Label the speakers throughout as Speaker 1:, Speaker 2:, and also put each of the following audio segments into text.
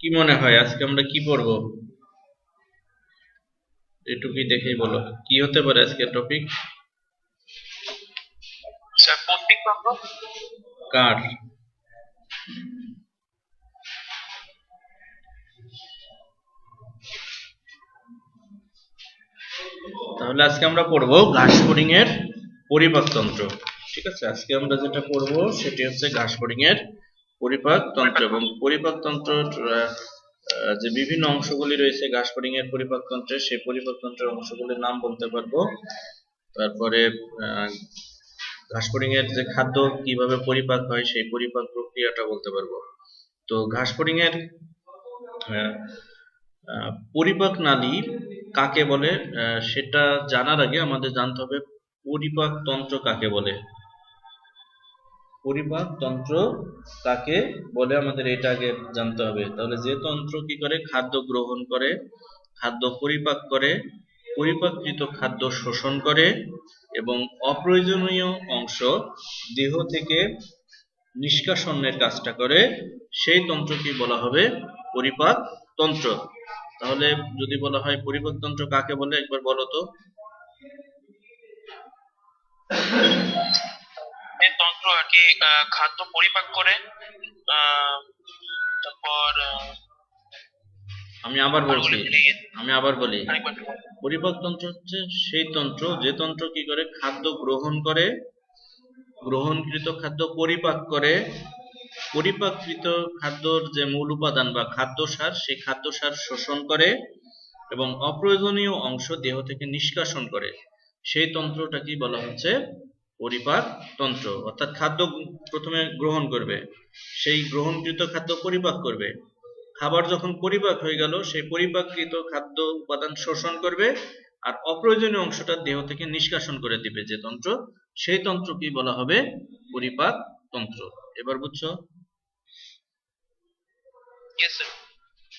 Speaker 1: কি মনে হয় আজকে আমরা কি পড়ব? এটুকুই দেখেই বলো। কি হতে পারে আজকে টপিক কার? তাহলে আজকে আমরা পড়ব ঘাস ফড়িং এর পরিপাকতন্ত্র। ঠিক আছে? আজকে আমরা যেটা পড়ব সেটি হচ্ছে ঘাস এর পরিপাকতন্ত্র এবং পরিপাকতন্ত্রের আহ, আহ, যে বিভিন্ন অংশগুলি রয়েছে ঘাস এর পরিপাকতন্ত্রে সেই পরিপাক তন্ত্রের অংশগুলির নাম বলতে পারব। তারপরে ঘাস এর যে খাদ্য কীভাবে পরিপাক হয় সেই পরিপাক প্রক্রিয়াটা বলতে পারব। তো ঘাস ফড়িং এর পরিপাক নালী কাকে বলে? সেটা জানার আগে আমাদের জানতে হবে পরিপাক তন্ত্র কাকে বলে? পরিপাক তন্ত্র কাকে বলে আমাদের এটা আগে জানতে হবে। তাহলে যে তন্ত্র কি করে? খাদ্য গ্রহণ করে, খাদ্য পরিপাক করে পরিপাকৃত খাদ্য শোষণ করে এবং অপ্রয়োজনীয় অংশ দেহ থেকে নিষ্কাশনের কাজটা করে, সেই তন্ত্রকে বলা হবে পরিপাক তন্ত্র। তাহলে যদি বলা হয় পরিপাক তন্ত্র কাকে বলে? একবার বলো তো।
Speaker 2: এই তন্ত্র আর কি খাদ্য পরিপাক করে তারপর
Speaker 1: আমি আবার বলছি আমি আবার বলি। পরিপাক তন্ত্র হচ্ছে সেই তন্ত্র যে তন্ত্র কি করে? খাদ্য গ্রহণ করে গ্রহণকৃত খাদ্য পরিপাক করে পরিপাকৃত খাদ্যর যে মূল উপাদান বা খাদ্য সার সেই খাদ্য সার শোষণ করে এবং অপ্রয়োজনীয় অংশ দেহ থেকে নিষ্কাশন করে। সেই তন্ত্রটা কি বলা হচ্ছে? পরিপাক তন্ত্র অর্থাৎ খাদ্য প্রথমে গ্রহণ করবে। সেই গ্রহণকৃত খাদ্য পরিপাক করবে। খাবার যখন পরিপাক হয়ে গেল সেই পরিপাককৃত খাদ্য উপাদান শোষণ করবে আর অপ্রয়োজনীয় অংশটা দেহ থেকে নিষ্কাশন করে দিবে যে তন্ত্র। সেই তন্ত্র কি বলা হবে পরিপাক তন্ত্র। এবার বুঝছ.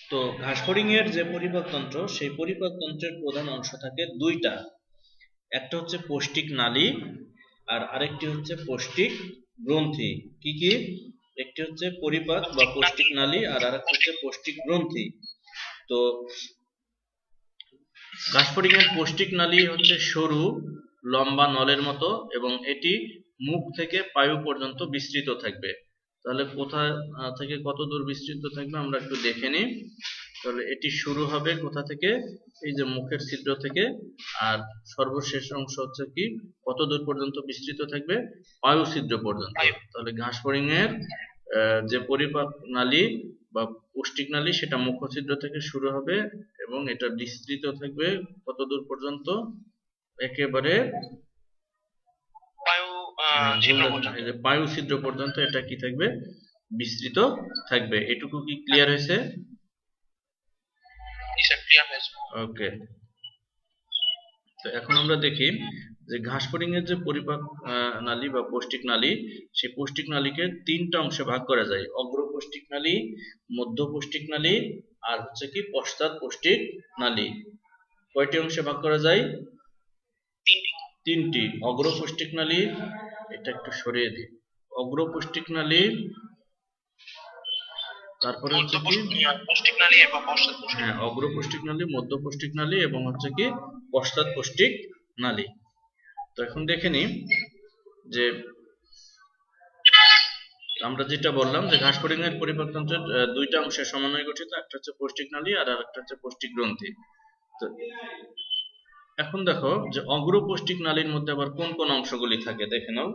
Speaker 1: তো ঘাসফড়িং এর যে পরিপাক তন্ত্র সেই পরিপাক তন্ত্রের প্রধান অংশ থাকে দুইটা। একটা হচ্ছে পৌষ্টিক নালী আর আরেকটি হচ্ছে পৌষ্টিক গ্রন্থি। কি কি? একটি হচ্ছে পরিপাক বা পৌষ্টিক নালী আর আরেকটি হচ্ছে পৌষ্টিক গ্রন্থি। তো এর পৌষ্টিক নালী হচ্ছে সরু, লম্বা নলের মতো এবং এটি মুখ থেকে পায়ু পর্যন্ত বিস্তৃত থাকবে। তাহলে কোথা থেকে কত দূর বিস্তৃত থাকবে আমরা একটু দেখে নিই। তাহলে এটি শুরু হবে কোথা থেকে? এই যে মুখের ছিদ্র থেকে। আর সর্বশেষ অংশ হচ্ছে কি? কত দূর পর্যন্ত বিস্তৃত থাকবে? পায়ু ছিদ্র পর্যন্ত। তাহলে ঘাস ফড়িং এর যে পরিপাক নালী বা পুষ্টিক নালী সেটা মুখ ছিদ্র থেকে শুরু হবে এবং এটা বিস্তৃত থাকবে কত দূর পর্যন্ত। একেবারে
Speaker 2: বায়ু
Speaker 1: পায়ু ছিদ্র পর্যন্ত এটা কি থাকবে? বিস্তৃত থাকবে। এটুকু কি ক্লিয়ার হয়েছে? ওকে তো এখন আমরা দেখি যে ঘাস এর যে পরিপাক নালী বা পৌষ্টিক নালী সেই পৌষ্টিক নালীকে তিনটা অংশে ভাগ করা যায়। অগ্র পৌষ্টিক নালী মধ্য পৌষ্টিক নালী আর হচ্ছে কি পশ্চাৎ পৌষ্টিক নালী। কয়টি অংশে ভাগ করা যায়?
Speaker 2: তিনটি।
Speaker 1: তিনটি। অগ্র পৌষ্টিক নালী এটা একটু সরিয়ে দিই। অগ্র পৌষ্টিক নালী তারপরে হচ্ছে কি?
Speaker 2: পৌষ্টিক নালী এবং পশ্চাৎ পৌষ্টিক
Speaker 1: হ্যাঁ অগ্র পৌষ্টিক নালী মধ্য পৌষ্টিক নালী এবং হচ্ছে কি পশ্চাৎ পৌষ্টিক নালী। তো এখন দেখে নিই যে আমরা যেটা বললাম যে ঘাস ফড়িং এর পরিপাকতন্ত্রের দুইটা অংশের সমন্বয়ে গঠিত একটা হচ্ছে পৌষ্টিক নালী আর আরেকটা হচ্ছে পৌষ্টিক গ্রন্থি। তো এখন দেখো যে অগ্র পৌষ্টিক নালীর মধ্যে আবার কোন কোন অংশগুলি থাকে দেখে নাও।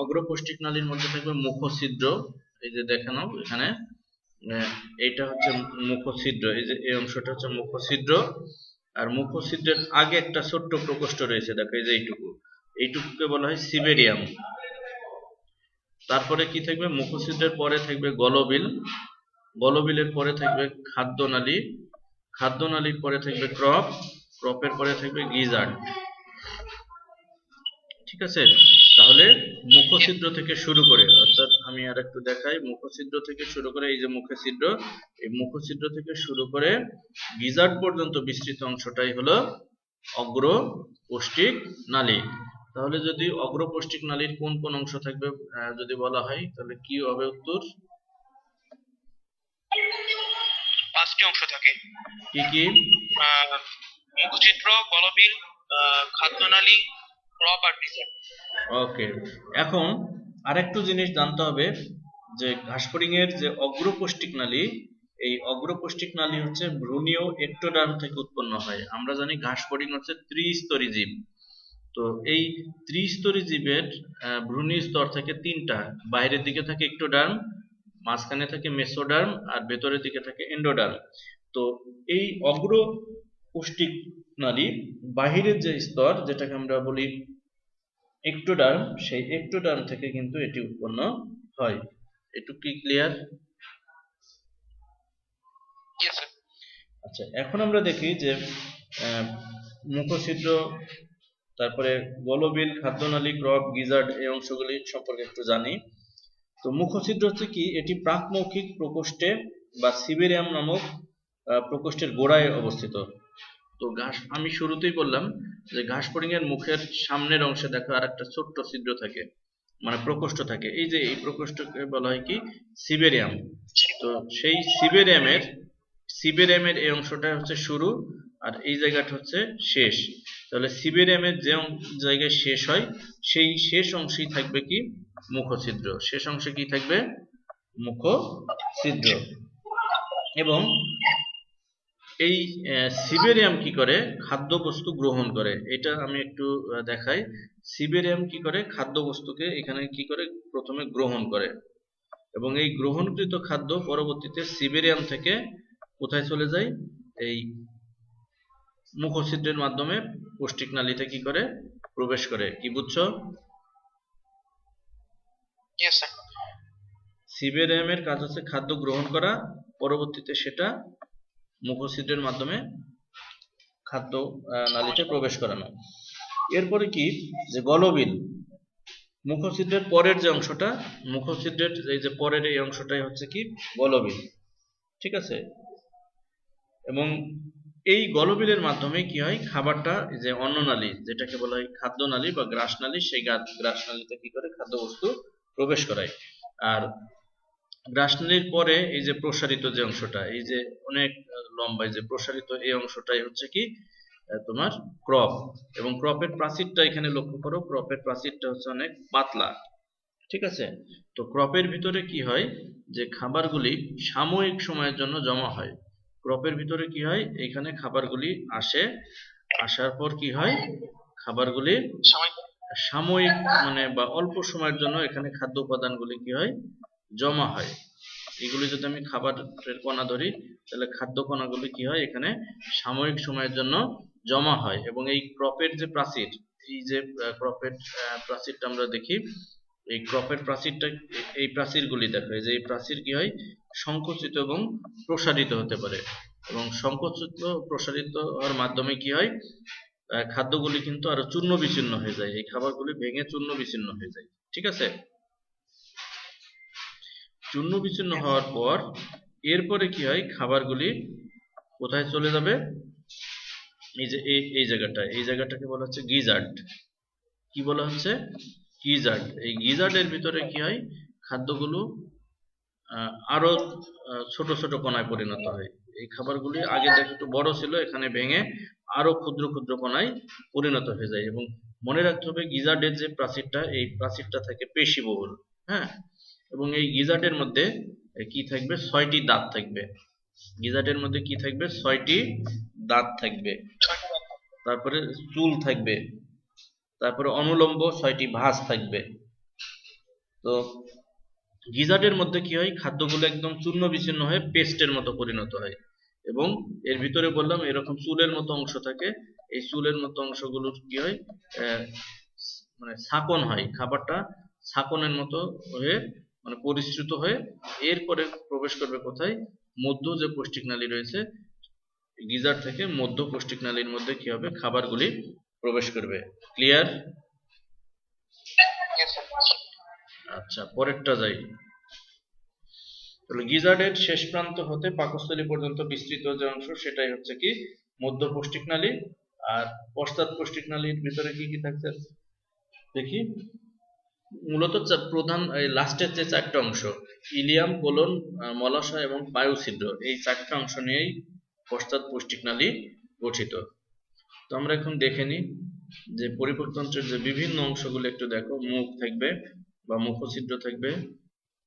Speaker 1: অগ্র পৌষ্টিক নালীর মধ্যে থাকবে মুখছিদ্র এই যে দেখে নাও এখানে। আহ, এইটা হচ্ছে মুখছিদ্র। এই যে এই অংশটা হচ্ছে মুখছিদ্র। আর মুখছিদ্রের আগে একটা ছোট্ট প্রকোষ্ঠ রয়েছে দেখো এই যে এইটুকু। এইটুকুকে বলা হয় সিবেরিয়াম। তারপরে কি থাকবে? মুখছিদ্রের পরে থাকবে গলবিল। গলবিলের পরে থাকবে খাদ্যনালী। খাদ্যনালীর পরে থাকবে ক্রপ। ক্রপের পরে থাকবে গিজার্ড। ঠিক আছে? তাহলে মুখছিদ্র থেকে শুরু করে অর্থাৎ আমি আর একটু দেখাই মুখছিদ্র থেকে শুরু করে এই যে মুখের ছিদ্র এই মুখছিদ্র থেকে শুরু করে গিজার্ড পর্যন্ত বিস্তৃত অংশটাই হলো অগ্র পৌষ্টিক নালী। তাহলে যদি অগ্রপৌষ্টিক নালীর কোন কোন অংশ থাকবে যদি বলা হয় তাহলে কি হবে উত্তর?
Speaker 2: পাঁচটি অংশ থাকে।
Speaker 1: কি কি?
Speaker 2: গলবিল আহ, খাদ্যনালী ক্রপ আর ডিজাইন
Speaker 1: ওকে এখন আরেকটু জিনিস জানতে হবে যে ঘাসফড়িং এর যে অগ্রপৌষ্টিক নালী এই অগ্রপৌষ্টিক নালী হচ্ছে ভ্রূণীয় থেকে উৎপন্ন হয়। আমরা জানি ঘাসফড়িং হচ্ছে ত্রিস্তরী জীব। তো এই ত্রিস্তরী জীবের আহ, ভ্রূণী স্তর থেকে তিনটা। বাইরের দিকে থাকে একটোডার্ম মাঝখানে থাকে মেসোডার্ম আর ভেতরের দিকে থাকে এন্ডোডার্ম তো এই অগ্র পুষ্টিক নালী বাহিরের যে স্তর যেটাকে আমরা বলি একটোডার্ম সেই একটোডার্ম থেকে কিন্তু এটি উৎপন্ন হয়। একটু কি ক্লিয়ার আচ্ছা এখন আমরা দেখি যে মুখছিদ্র তারপরে গলবিল খাদ্যনালী ক্রপ গিজার্ড এই অংশগুলি সম্পর্কে একটু জানি। তো মুখছিদ্র হচ্ছে কি? এটি প্রাকমৌখিক প্রকোষ্ঠে বা সিবেরিয়াম নামক প্রকোষ্ঠের গোড়ায় অবস্থিত। তো ঘাস, আমি শুরুতেই বললাম যে ঘাস এর মুখের সামনের অংশে দেখো আর একটা ছোট্ট ছিদ্র থাকে মানে প্রকোষ্ঠ থাকে। এই যে এই প্রকোষ্ঠকে বলা হয় কি? সিবেরিয়াম। তো সেই সিবেরিয়ামের সিবেরিয়ামের এই অংশটা হচ্ছে শুরু আর এই জায়গাটা হচ্ছে শেষ। তাহলে সিবেরিয়ামের যে জায়গায় শেষ হয়, সেই শেষ অংশেই থাকবে কি? মুখছিদ্র। শেষ অংশে কি থাকবে? মুখছিদ্র। এবং এই সিবেরিয়াম কি করে? খাদ্যবস্তু গ্রহণ করে। এটা আমি একটু দেখাই। সিবেরিয়াম কি করে? খাদ্যবস্তুকে এখানে কি করে? প্রথমে গ্রহণ করে। এবং এই গ্রহণকৃত খাদ্য পরবর্তীতে সিবেরিয়াম থেকে কোথায় চলে যায়? এই মুখছিদ্রের মাধ্যমে পৌষ্টিক নালীতে কি করে? প্রবেশ করে। কি বুঝছ? সিবেরিয়ামের কাজ হচ্ছে খাদ্য গ্রহণ করা। পরবর্তীতে সেটা মুখছিদ্রের মাধ্যমে খাদ্য নালীতে প্রবেশ করানো। এরপরে কি? যে গলবিল মুখছিদ্রের পরের যে অংশটা মুখছিদ্রের এই যে পরের এই অংশটাই হচ্ছে কি? গলবিল ঠিক আছে? এবং এই গলবিলের মাধ্যমে কি হয়? খাবারটা যে অন্ননালী যেটাকে বলা হয় খাদ্য নালী বা গ্রাস নালী, সেই গ্রাস নালীতে কি করে? খাদ্যবস্তু প্রবেশ করায়। আর গ্রাসনালীর পরে এই যে প্রসারিত যে অংশটা এই যে অনেক লম্বা যে প্রসারিত এই অংশটাই হচ্ছে কি তোমার ক্রপ। এবং ক্রপের প্রাচীরটা এখানে লক্ষ্য করো ক্রপের প্রাচীরটা হচ্ছে অনেক পাতলা ঠিক আছে? তো ক্রপের ভিতরে কি হয় যে খাবারগুলি সাময়িক সময়ের জন্য জমা হয়। ক্রপের ভিতরে কি হয় এখানে খাবারগুলি আসে আসার পর কি হয় খাবারগুলি সাময়িক মানে বা অল্প সময়ের জন্য এখানে খাদ্য উপাদানগুলি কি হয় জমা হয়। এগুলি যদি আমি খাবারের কণা ধরি, তাহলে খাদ্য কণাগুলি কি হয়? এখানে সাময়িক সময়ের জন্য জমা হয় এবং এই ক্রপের যে প্রাচীর, এই যে ক্রপের প্রাচীরটা আমরা দেখি, এই ক্রপের প্রাচীরটা, এই প্রাচীরগুলি দেখো, এই যে, এই প্রাচীর কি হয়? সংকুচিত এবং প্রসারিত হতে পারে। এবং সংকুচিত, প্রসারিত হওয়ার মাধ্যমে কি হয়? খাদ্যগুলি কিন্তু আরও চূর্ণ বিচ্ছিন্ন হয়ে যায়। এই খাবারগুলি ভেঙে চূর্ণ বিচ্ছিন্ন হয়ে যায়। ঠিক আছে? চূর্ণ বিচ্ছিন্ন হওয়ার পর এরপরে কি হয়? খাবারগুলি কোথায় চলে যাবে? এই যে এই জায়গাটা, এই জায়গাটাকে বলা হচ্ছে গিজার্ড। কি বলা হচ্ছে? গিজার্ড। এই গিজার্ডের ভিতরে কি হয়? খাদ্যগুলো আরও ছোট ছোট কণায় পরিণত হয়। এই খাবারগুলি আগে দেখ একটু বড় ছিল, এখানে ভেঙে আরও ক্ষুদ্র ক্ষুদ্র কণায় পরিণত হয়ে যায় এবং মনে রাখতে হবে গিজার্ডের যে প্রাচীরটা, এই প্রাচীরটা থাকে পেশিবহুল হ্যাঁ? এবং এই গিজার্ডের মধ্যে কি থাকবে? ছয়টি দাঁত থাকবে। গিজার্ডের মধ্যে কি থাকবে? ছয়টি দাঁত থাকবে। তারপরে চুল থাকবে। তারপরে অনুলম্ব ছয়টি ভাঁজ থাকবে। তো গিজার্ডের মধ্যে কি হয়? খাদ্যগুলো একদম চূর্ণ বিচ্ছিন্ন হয়ে পেস্টের মতো পরিণত হয়। এবং এর ভিতরে বললাম, এরকম চুলের মতো অংশ থাকে। এই চুলের মতো অংশগুলোর কি হয়? মানে ছাকন হয়। খাবারটা ছাকনের মতো হয়ে মানে পরিশ্রুত হয়ে এরপরে প্রবেশ করবে কোথায়? মধ্য যে পৌষ্টিক নালী রয়েছে গিজার থেকে মধ্য পৌষ্টিক নালীর মধ্যে কি হবে? খাবারগুলি প্রবেশ করবে। ক্লিয়ার আচ্ছা পরেরটা যাই। তাহলে গিজার্ডের শেষ প্রান্ত হতে পাকস্থলী পর্যন্ত বিস্তৃত যে অংশ সেটাই হচ্ছে কি? মধ্য পৌষ্টিক নালী আর পশ্চাৎ পৌষ্টিক নালীর ভিতরে কি কি থাকছে? দেখি। মূলত প্রধান লাস্টের যে চারটা অংশ, ইলিয়াম, কোলন মলাশয় এবং পায়ুছিদ্র, এই চারটা অংশ নিয়েই পশ্চাৎ পৌষ্টিক নালী গঠিত। তো আমরা এখন দেখে নিই যে পরিপক্তন্ত্রের যে বিভিন্ন অংশগুলো একটু দেখো, মুখ থাকবে বা মুখছিদ্র থাকবে,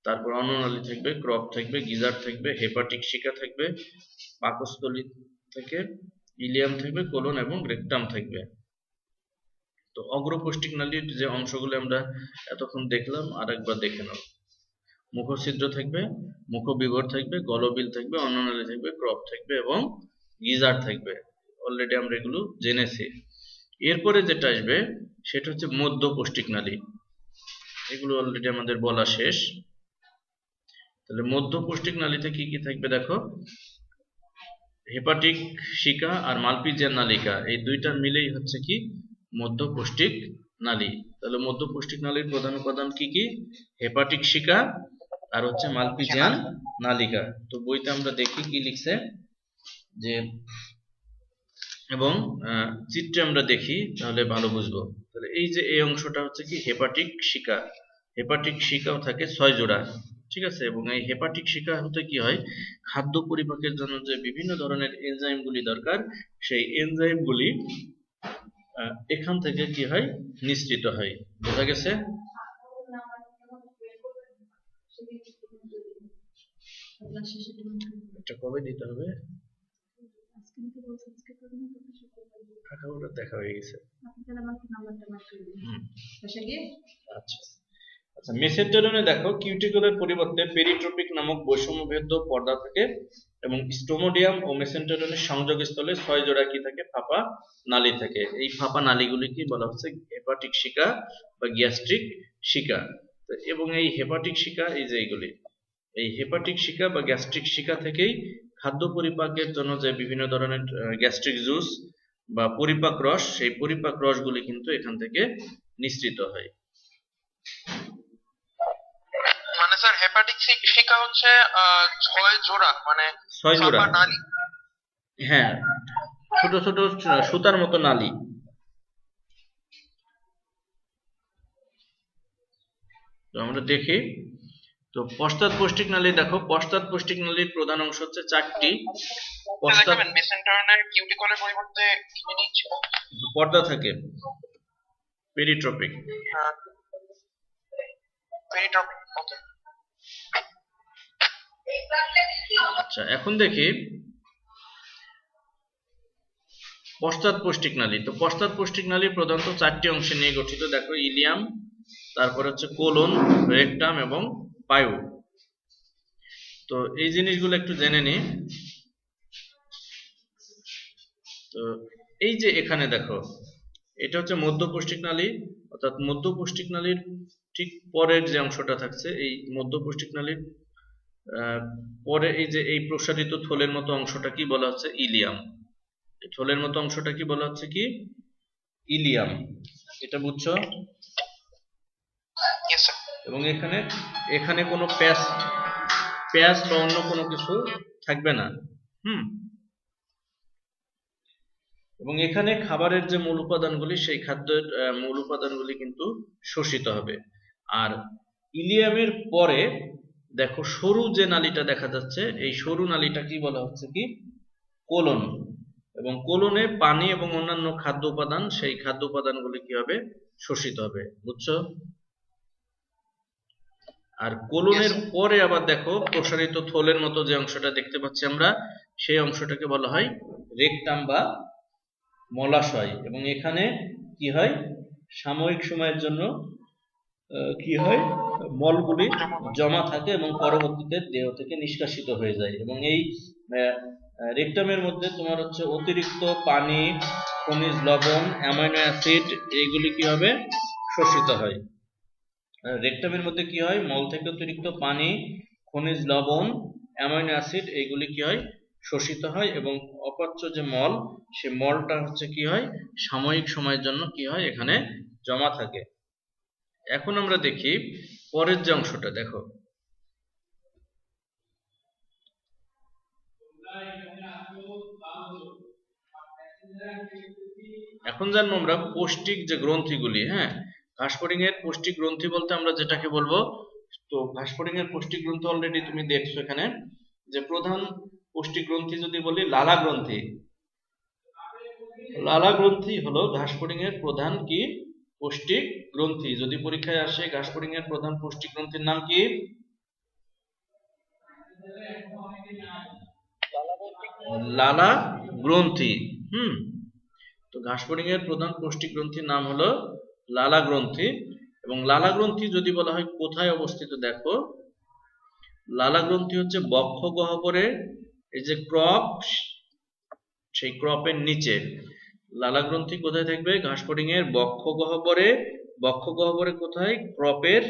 Speaker 1: তারপর অন্ননালী থাকবে, ক্রপ থাকবে, গিজার থাকবে, হেপাটিক শিকা থাকবে, পাকস্থলী থেকে ইলিয়াম থাকবে, কোলন এবং রেকটাম থাকবে। তো অগ্রপৌষ্টিক নালীর যে অংশগুলো আমরা এতক্ষণ দেখলাম আর একবার দেখে নাও। মুখছিদ্র থাকবে মুখবিবর থাকবে, গলবিল থাকবে অন্ননালী থাকবে, ক্রপ থাকবে এবং গিজার থাকবে। অলরেডি আমরা এগুলো জেনেছি। এরপরে যেটা আসবে, সেটা হচ্ছে মধ্য পৌষ্টিক নালী এগুলো অলরেডি আমাদের বলা শেষ। তাহলে মধ্য পৌষ্টিক নালীতে কি কি থাকবে দেখো? হেপাটিক শিকা আর মালপিজিয়ান নালিকা। এই দুইটা মিলেই হচ্ছে কি? মধ্য পৌষ্টিক নালী। তাহলে মধ্য পৌষ্টিক নালীর প্রধান উপাদান কি কি? হেপাটিক শিকা আর হচ্ছে মালপিজিয়ান নালিকা। তো বইতে আমরা দেখি কি লিখছে যে এবং চিত্রে আমরা দেখি তাহলে ভালো বুঝব। তাহলে এই যে এই অংশটা হচ্ছে কি হেপাটিক শিকা। হেপাটিক শিকাও থাকে ছয় জোড়া ঠিক আছে? এবং এই হেপাটিক শিকা হতে কি হয়? খাদ্য পরিপাকের জন্য যে বিভিন্ন ধরনের এনজাইমগুলি দরকার সেই এনজাইমগুলি আহ, এখান থেকে কি হয়? নিশ্চিত হয়। বোঝা গেছে? কবে দিতে হবে? দেখা হয়ে গেছে আচ্ছা। আচ্ছা। মেসেন্টেরনে দেখো কিউটিকলের পরিবর্তে পেরিট্রপিক নামক বৈষম্যভেদ্য পর্দা থাকে এবং স্টোমোডিয়াম ও মেসেন্টেরনের সংযোগস্থলে ছয় জোড়া কি থাকে? ফাঁপা নালী থাকে। এই ফাঁপা নালীগুলি কি বলা হচ্ছে হেপাটিক শিকা বা গ্যাস্ট্রিক শিকা। এবং এই হেপাটিক শিকা, এই যে এইগুলি, এই হেপাটিক শিকা বা গ্যাস্ট্রিক শিকা থেকেই খাদ্য পরিপাকের জন্য যে বিভিন্ন ধরনের গ্যাস্ট্রিক জুস বা পরিপাক রস, সেই পরিপাক রসগুলি কিন্তু এখান থেকে নিঃসৃত হয়।
Speaker 2: স্যার হেপাটিক শিকা হচ্ছে ছয় জোড়া মানে
Speaker 1: ছয় জোড়া।
Speaker 2: নালী।
Speaker 1: হ্যাঁ ছোট ছোট সুতার মতো নালী। তো আমরা দেখি। তো পশ্চাৎ পৌষ্টিক নালী দেখো পশ্চাৎ পৌষ্টিক নালীর প্রধান অংশ হচ্ছে চারটি। পশ্চাৎ
Speaker 2: কিউটিকলের পরিবর্তে
Speaker 1: পর্দা থাকে। পেরিট্রপিক।
Speaker 2: পেরিটপিক ওকে।
Speaker 1: আচ্ছা এখন দেখি। পশ্চাৎ পৌষ্টিক নালী। তো পশ্চাৎ পৌষ্টিক নালী প্রধানত চারটি অংশে নিয়ে গঠিত। দেখো, ইলিয়াম, তারপর হচ্ছে কোলন, রেকটাম এবং পায়ু তো এই জিনিসগুলো একটু জেনে নি। তো এই যে এখানে দেখো, এটা হচ্ছে মধ্য পৌষ্টিক নালী। অর্থাৎ মধ্য পৌষ্টিক নালীর ঠিক পরের যে অংশটা থাকছে, এই মধ্য পৌষ্টিক নালীর পরে এই যে এই প্রসারিত থলের মতো অংশটা কি বলা হচ্ছে? ইলিয়াম। থলের মতো অংশটা কি বলা হচ্ছে কি? ইলিয়াম। এটা বুঝছ? এবং এখানে এখানে কোনো প্যাচ প্যাচ বা অন্য কোনো কিছু থাকবে না। হুম? এবং এখানে খাবারের যে মূল উপাদানগুলি সেই খাদ্যের মূল উপাদানগুলি কিন্তু শোষিত হবে। আর ইলিয়ামের পরে দেখো সরু যে নালীটা দেখা যাচ্ছে এই সরু নালীটা কি বলা হচ্ছে কি? কোলন। এবং কোলনে পানি এবং অন্যান্য খাদ্য উপাদান সেই খাদ্য উপাদানগুলি কি হবে? শোষিত হবে। বুঝছ? আর কোলনের পরে আবার দেখো প্রসারিত থলের মতো যে অংশটা দেখতে পাচ্ছি আমরা সেই অংশটাকে বলা হয় রেকটাম বা মলাশয়। এবং এখানে কি হয়? সাময়িক সময়ের জন্য কি হয়? মলগুলি জমা থাকে এবং পরবর্তীতে দেহ থেকে নিষ্কাশিত হয়ে যায় এবং এই রেকটামের মধ্যে তোমার হচ্ছে অতিরিক্ত পানি, খনিজ লবণ, অ্যামাইনো অ্যাসিড, এইগুলি কি হবে শোষিত হয়? রেকটামের মধ্যে কি হয়? মল থেকে অতিরিক্ত পানি, খনিজ লবণ, অ্যামাইনো অ্যাসিড, এইগুলি কি হয়? শোষিত হয় এবং অপাচ্য যে মল, সে মলটা হচ্ছে কি হয়? সাময়িক সময়ের জন্য কি হয়? এখানে জমা থাকে। এখন আমরা দেখি পরের যে অংশটা, দেখো। এখন জানব আমরা পৌষ্টিক যে গ্রন্থিগুলি হ্যাঁ? ঘাসফড়িং এর পৌষ্টিক গ্রন্থি বলতে আমরা যেটাকে বলব, তো ঘাসফড়িং এর পুষ্টি গ্রন্থি অলরেডি তুমি দেখছ এখানে, যে প্রধান পুষ্টি গ্রন্থি যদি বলি, লালা গ্রন্থি। লালা গ্রন্থি হলো ঘাসফড়িং এর প্রধান কি? পুষ্টি গ্রন্থি। যদি পরীক্ষায় আসে ঘাসফড়িং এর প্রধান পুষ্টি গ্রন্থির নাম কি? লালা গ্রন্থি। হুম। তো ঘাসফড়িং এর প্রধান পুষ্টিক গ্রন্থির নাম হলো লালা গ্রন্থি। এবং লালা গ্রন্থি যদি বলা হয়, কোথায় অবস্থিত? দেখো। লালা গ্রন্থি হচ্ছে বক্ষ গহ্বরে, এই যে ক্রপ, সেই ক্রপের নিচে। লালা গ্রন্থি কোথায় থাকবে? ঘাসফড়িং এর বক্ষ গহ্বরে। বক্ষ গহ্বরে কোথায়? ক্রপের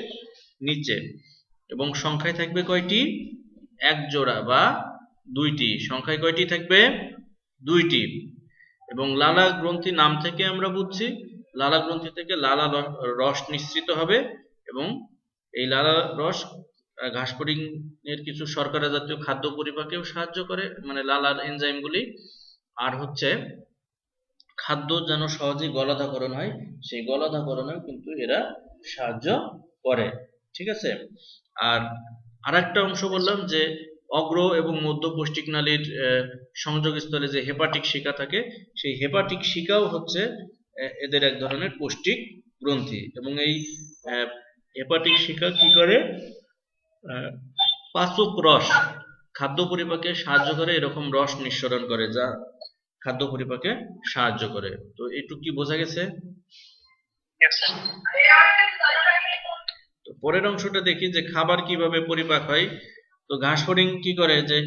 Speaker 1: নিচে। এবং সংখ্যায় থাকবে কয়টি? এক জোড়া বা দুইটি। সংখ্যায় কয়টি থাকবে? দুইটি। এবং লালা গ্রন্থি নাম থেকে আমরা বুঝছি। লালা গ্রন্থি থেকে লালা রস নিঃসৃত হবে। এবং এই লালা রস ঘাসফড়িং এর কিছু শর্করা জাতীয় খাদ্য পরিপাকেও সাহায্য করে। মানে লালার এনজাইমগুলি আর হচ্ছে খাদ্য যেন সহজেই গলাধাকরণ হয়, সেই গলাধাকরণেও কিন্তু এরা সাহায্য করে। ঠিক আছে? আর আরেকটা অংশ বললাম যে, অগ্র এবং মধ্য পৌষ্টিক নালীর সংযোগস্থলে যে হেপাটিক শিকা থাকে, সেই হেপাটিক শিকাও হচ্ছে এদের এক ধরনের পৌষ্টিক গ্রন্থি। এবং এই হেপাটিক শিকা কি করে? পাচক রস, খাদ্য পরিপাকে সাহায্য করে এরকম রস নিঃসরণ করে, যা খাদ্য পরিপাকে সাহায্য করে। তো এইটুকু কি বোঝা গেছে? তো পরের অংশটা দেখি যে খাবার কীভাবে পরিপাক হয়। তো ঘাস ফড়িং কি করে? যে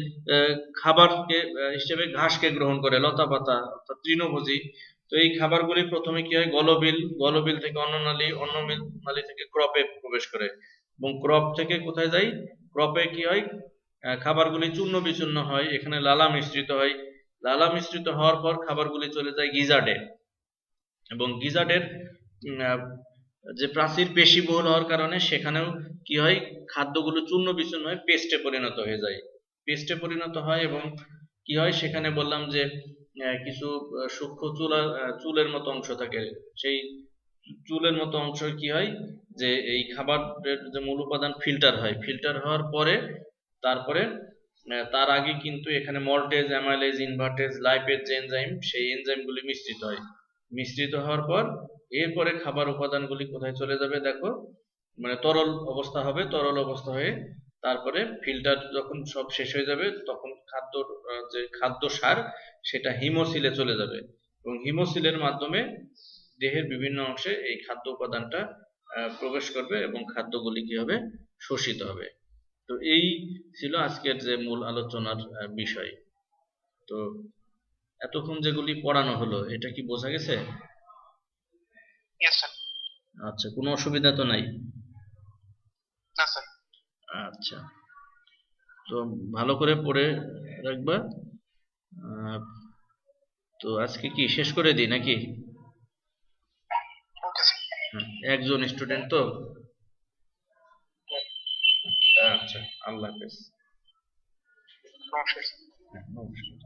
Speaker 1: খাবারকে হিসেবে ঘাসকে গ্রহণ করে লতা পাতা অর্থাৎ তৃণভোজী। তো এই খাবারগুলি প্রথমে কি হয়? গলবিল গলবিল থেকে অন্ননালী অন্ননালী থেকে ক্রপে প্রবেশ করে। এবং ক্রপ থেকে কোথায় যায়? ক্রপে কি হয়? আহ, খাবারগুলি চূর্ণ বিচূর্ণ হয় এখানে লালা মিশ্রিত হয়। লালা মিশ্রিত হওয়ার পর খাবারগুলি চলে যায় গিজার্ডে এবং গিজার্ডের যে প্রাচীর পেশিবহুল হওয়ার কারণে সেখানেও কি হয়, খাদ্যগুলো চূর্ণ বিচূর্ণ হয়ে পেস্টে পরিণত হয়ে যায়। পেস্টে পরিণত হয় এবং কি হয়, সেখানে বললাম যে কিছু সূক্ষ্ম চুলা চুলের মতো অংশ থাকে। সেই চুলের মতো অংশ কি হয়, যে এই খাবারের যে মূল উপাদান ফিল্টার হয়। ফিল্টার হওয়ার পরে, তারপরে তার আগে কিন্তু এখানে মল্টেজ, অ্যামাইলেজ, ইনভার্টেজ, লাইপেজ যে এনজাইম সেই এনজাইমগুলি মিশ্রিত হয়। মিশ্রিত হওয়ার পর এরপরে খাবার উপাদানগুলি কোথায় চলে যাবে দেখো? মানে তরল অবস্থা হবে, তরল অবস্থা হয়ে তারপরে ফিল্টার যখন সব শেষ হয়ে যাবে, তখন খাদ্য যে খাদ্য সার, সেটা হিমোসিলে চলে যাবে। এবং হিমোসিলের মাধ্যমে দেহের বিভিন্ন অংশে এই খাদ্য উপাদানটা প্রবেশ করবে এবং খাদ্যগুলি কি হবে? শোষিত হবে। তো এই ছিল আজকের যে মূল আলোচনার বিষয়। তো এতক্ষণ যেগুলি পড়ানো হলো এটা কি বোঝা গেছে? আচ্ছা কোনো অসুবিধা তো নাই? আচ্ছা। তো ভালো করে পড়ে রাখবা। তো আজকে কি শেষ করে দিই নাকি? হ্যাঁ, একজন স্টুডেন্ট তো? আচ্ছা আল্লাহ হাফেজ।
Speaker 2: নমস্কার
Speaker 1: হ্যাঁ, নমস্কার।